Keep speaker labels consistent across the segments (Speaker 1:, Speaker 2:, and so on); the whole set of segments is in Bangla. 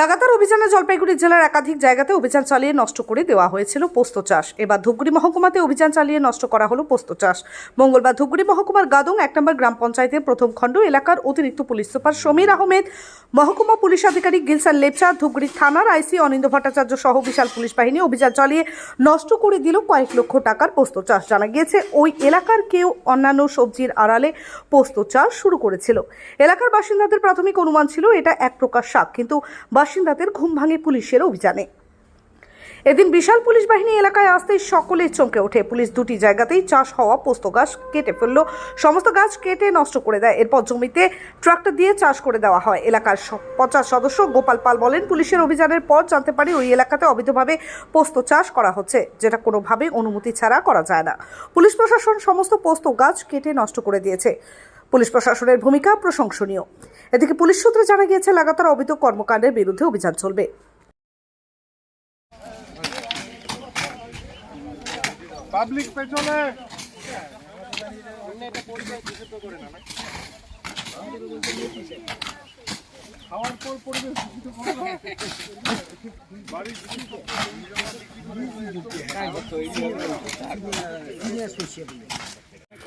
Speaker 1: লাগাতার অভিযানে জলপাইগুড়ি জেলার একাধিক জায়গাতে অভিযান চালিয়ে নষ্ট করে দেওয়া হয়েছিল পোস্ত চাষ। এবার ধূপগুড়ি মহকুমাতে অভিযান চালিয়ে নষ্ট করা হলো পোস্ত চাষ। মঙ্গলবার ধূপগুড়ি মহকুমার গাদং এক নম্বর গ্রাম পঞ্চায়েতের প্রথম খণ্ড এলাকার অতিরিক্ত পুলিশ সুপার সমীর আহমেদ, মহকুমা পুলিশ আধিকারিক গিলসান লেপচা, ধূপগুড়ি থানার আইসি অনিন্দ ভট্টাচার্য সহ বিশাল পুলিশ বাহিনী অভিযান চালিয়ে নষ্ট করে দিল কয়েক লক্ষ টাকার পোস্ত চাষ। জানা গিয়েছে, ওই এলাকার কেউ অন্যান্য সবজির আড়ালে পোস্ত চাষ শুরু করেছিল। এলাকার বাসিন্দাদের প্রাথমিক অনুমান ছিল, এটা এক প্রকার শাক। কিন্তু বাসিন্দাদের ঘুম ভাঙে পুলিশের অভিযানে। এদিন বিশাল পুলিশ বাহিনী এলাকায় আসতেই সকলে চমকে ওঠে। পুলিশ দুটি জায়গাতেই চাষ হওয়া পোস্ত গাছ কেটে ফেলল। সমস্ত গাছ কেটে নষ্ট করে দেয়। এরপর জমিতে ট্রাক্টর দিয়ে চাষ করে দেওয়া হয়। এলাকার পঞ্চাশ সদস্য গোপাল পাল বলেন, পুলিশের অভিযানের পর জানতে পারি ওই এলাকাতে অবৈধভাবে পোস্ত চাষ করা হচ্ছে, যেটা কোনোভাবে অনুমতি ছাড়া করা যায় না। পুলিশ প্রশাসন সমস্ত পোস্ত গাছ কেটে নষ্ট করে দিয়েছে। পুলিশ প্রশাসনের ভূমিকা প্রশংসনীয় এদিকে পুলিশ সূত্রে জানা গিয়েছে লাগাতার অবৈধ কর্মকাণ্ডের বিরুদ্ধে অভিযান চলবে
Speaker 2: পাবলিক পেছনে খাওয়ার পর পরিবেশ দূষিত করো না। বাড়ির দূষিত। আর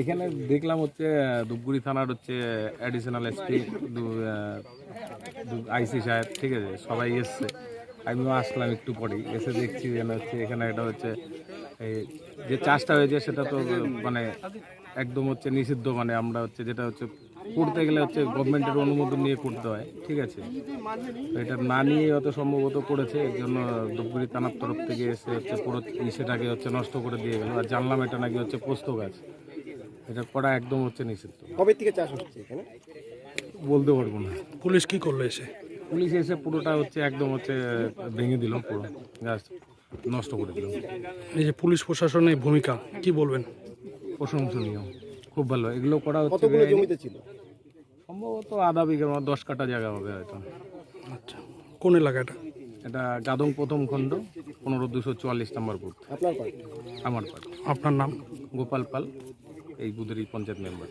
Speaker 3: এখানে দেখলাম হচ্ছে, ধূপগুড়ি থানার হচ্ছে অ্যাডিশনাল এসপি আইসি সাহেব, ঠিক আছে, সবাই এসছে। আমিও আসলাম একটু পরেই, এসে দেখছি যেন হচ্ছে এখানে এটা হচ্ছে, এই যে চাষটা হয়েছে সেটা তো মানে একদম হচ্ছে নিষিদ্ধ মানে আমরা হচ্ছে যেটা হচ্ছে করতে গেলে হচ্ছে গভর্নমেন্টের অনুমোদন নিয়ে করতে হয় ঠিক আছে? এটা না নিয়ে অত সম্ভবত করেছে এর জন্য ধূপগুড়ি থানার তরফ থেকে এসে হচ্ছে পুরো সেটাকে হচ্ছে নষ্ট করে দিয়ে গেল। আর জানলাম এটা নাকি হচ্ছে পোস্ত গাছ। এটা করা একদম হচ্ছে নিষিদ্ধ।
Speaker 4: কবে থেকে চাষ হচ্ছে এখানে?
Speaker 3: বলতে পারব না।
Speaker 5: পুলিশ কি করল এসে?
Speaker 3: পুলিশ এসে পুরোটা হচ্ছে একদম হচ্ছে ভেঙে দিল পুরো গাছ নষ্ট করে দিল।
Speaker 5: এই যে পুলিশ প্রশাসনের ভূমিকা কি বলবেন?
Speaker 3: প্রশংসনীয়। খুব ভালো। এগুলো করা হচ্ছে
Speaker 4: কতগুলো জমিতে ছিল?
Speaker 3: সম্ভবত আধা বিঘা মতো দশ কাটা জায়গা হবে হয়তো।
Speaker 5: আচ্ছা। কোন এলাকাটা?
Speaker 3: এটা গাদং প্রথম খণ্ড পনেরো দুশো চুয়াল্লিশ নম্বর বুথ।
Speaker 4: আপনার পার্টি
Speaker 3: আমার পার্ট
Speaker 5: আপনার নাম?
Speaker 3: গোপাল পাল এই বুধেরই পঞ্চায়েত মেম্বার।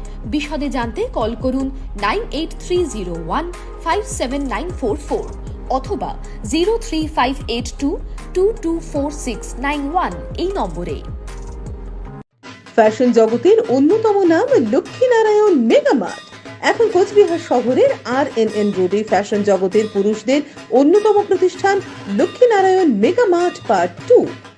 Speaker 6: বিশদে জানতে কল করুন nine eight three zero one five seven nine four four অথবা zero three five eight two two two four six nine one এই নম্বরে।
Speaker 7: ফ্যাশন জগতের অন্যতম নাম লক্ষ্মীনারায়ণ মেগামার্ট। এখন কোচবিহার শহরের আর এন এন রোডে ফ্যাশন জগতের পুরুষদের অন্যতম প্রতিষ্ঠান লক্ষ্মীনারায়ণ মেগামার্ট পার্ট টু।